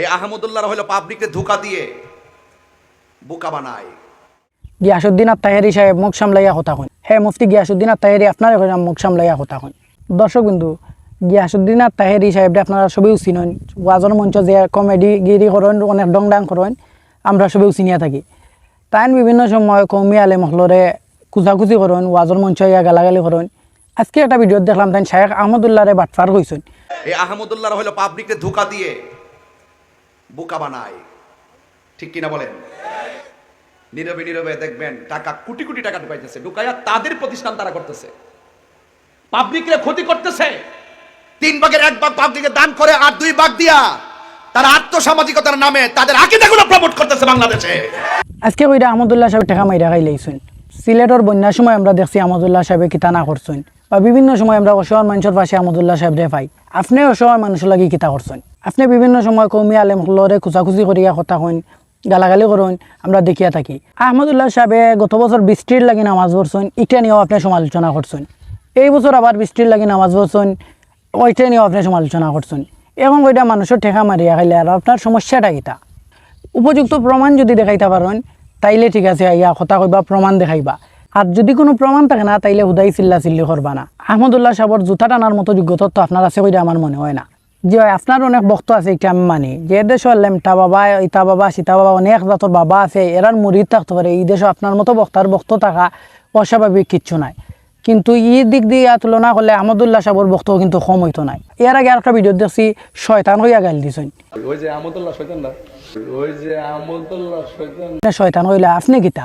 এই আহমদুল্লাহ হলো পাবলিককে ধোকা দিয়ে বোকা বানায়। গিয়াসুদ্দিন আত্মাহেরি সাহেব মুখ সামলাইয়া কথা কন হে মুফতি গিয়াসুদ্দিন আত্মাহেরি আপনার মুখ সামলাইয়া কথা কন দর্শক বিন্দু গিয়াসুদ্দিন আত্মাহেরি সাহেব আপনারা সবেও চিনেন ওয়াজন মঞ্চ যে কমেডি গিরি করেন অনেক ডং ডাং করেন আমরা সবেও চিনিয়া থাকি। তাইন বিভিন্ন সময় কৌমি আলে মহলরে কুচাকুচি করেন ওয়াজন মঞ্চ ইয়া গালাগালি করেন। আজকে একটা ভিডিও দেখলাম তাই শাহেখ আহমদুল্লাহরে বাটফার কইছেন এই আহমদুল্লাহ হলো পাবলিককে ধোকা দিয়ে বোকা বানায়। ঠিক কিনা বলেন? নীরবে নীরবে দেখবেন টাকা, কোটি কোটি টাকা ঢুকাইতেছে, ঢুকাইয়া তাদের প্রতিষ্ঠান তারা করতেছে। পাবলিকের ক্ষতি করতেছে। তিন ভাগের এক ভাগ পাবলিকে দান করে আর দুই ভাগ দিয়া তারা আত্মসামাজিকতার নামে তাদের আকিদাগুলো প্রমোট করতেছে বাংলাদেশে। আজকে কইরা আহমদুল্লাহ সাহেব টেকা মাইরা খাই লাইছেন। সিলেটর বন্যার সময় আমরা দেখছি আহমদুল্লাহ সাহেবে কিতা না করছেন। বা বিভিন্ন সময় আমরা অসহায় মানুষের পাশে আহমদুল্লাহ সাহেব রে পাই। আপনি অসহায় মানুষের লাগি কিতা করছেন? আপনি বিভিন্ন সময় কৌমি আলেম হলরে খুচাখুচি করিয়া কথা কইন গালাগালি করুন আমরা দেখিয়া থাকি। আহমদুল্লাহ সাহেবে গত বছর বৃষ্টির লাগি নামাজ পড়ছেন ইটা নিয়েও আপনি সমালোচনা করছেন এই বছর আবার বৃষ্টির লাগি নামাজ পড়ছেন ওইটা নিয়েও আপনি সমালোচনা করছেন এবং ওইটা মানুষের ঠেকা মারিয়া খাইলে আর আপনার সমস্যাটা কিতা? উপযুক্ত প্রমাণ যদি দেখাইতে পারেন তাইলে ঠিক আছে ইয়া কথা কইবা প্রমাণ দেখাইবা। আর যদি কোনো প্রমাণ থাকে না, তাইলে হুদাই চিল্লা চিল্লি করবা না। আহমদুল্লাহ সাহর জুতা টানার মতো যোগ্যতা তো আপনার আছে কইরা আমার মনে হয় না। যে আপনার অনেক বক্ত আছে এটা আমি মানি। যে দেশ লেমটা বাবা ইতা বাবা সীতা বাবা অনেক জাতর বাবা আছে এরার মুরিদ থাকতে পারে। এই দেশে আপনার মতো বক্তার বক্ত থাকা অস্বাভাবিক কিচ্ছু নাই। কিন্তু ই দিক দিয়ে তুলনা করলে আহমদুল্লাহ সাহর বক্তব্য কিন্তু কম হইতো নাই। এর আগে আর একটা ভিডিও দেখছি শয়তান হইয়া গাইল দিছেন। ওই যে না? ওই যে শয়তান। হইলে আপনি কিতা?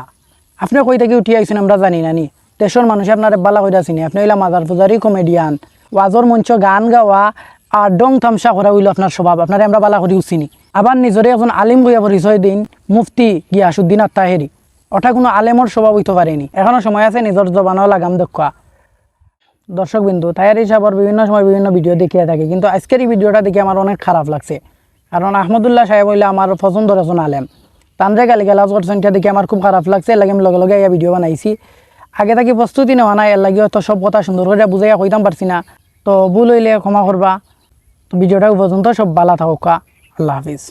আপনি কই থেকে উঠি আইছেন আমরা জানি না নি। দেশের মানুষ আপনার বালা কইরা চিনি। আপনি হইলা মাজার পূজারি কমেডিয়ান ওয়াজর মঞ্চ গান গাওয়া আর ডং তামসা করা হইল আপনার স্বভাব। আপনার আমরা বালা করি চিনি। আবার নিজরে একজন আলিম বইয়া পরিচয় দিন মুফতি গিয়াসুদ্দিন আত্মাহেরি। ওটা কোনো আলেমর স্বভাব হইতে পারেনি। এখনও সময় আছে নিজের জবানও লাগাম দেখা দর্শক বিন্দু, তাইয়ার হিসাবর বিভিন্ন সময় বিভিন্ন ভিডিও দেখিয়ে থাকে, কিন্তু আজকের এই ভিডিওটা দেখে আমার অনেক খারাপ লাগছে। কারণ আহমদুল্লাহ সাহেব হইলে আমার পছন্দের একজন আলেম। তানরে গালি গালাজ করছেন এটা দেখে আমার খুব খারাপ লাগছে, এর লাগে আমি লগে লগে এই ভিডিও বানাইছি। আগে থাকি প্রস্তুতি নেওয়া নাই, এর লাগে হয়তো সব কথা সুন্দর করে বুঝাইয়া কইতাম পারছি না। তো ভুল হইলে ক্ষমা করবা। ভিডিওটা পর্যন্ত সব বালা থাকুক আল্লাহ হাফিজ।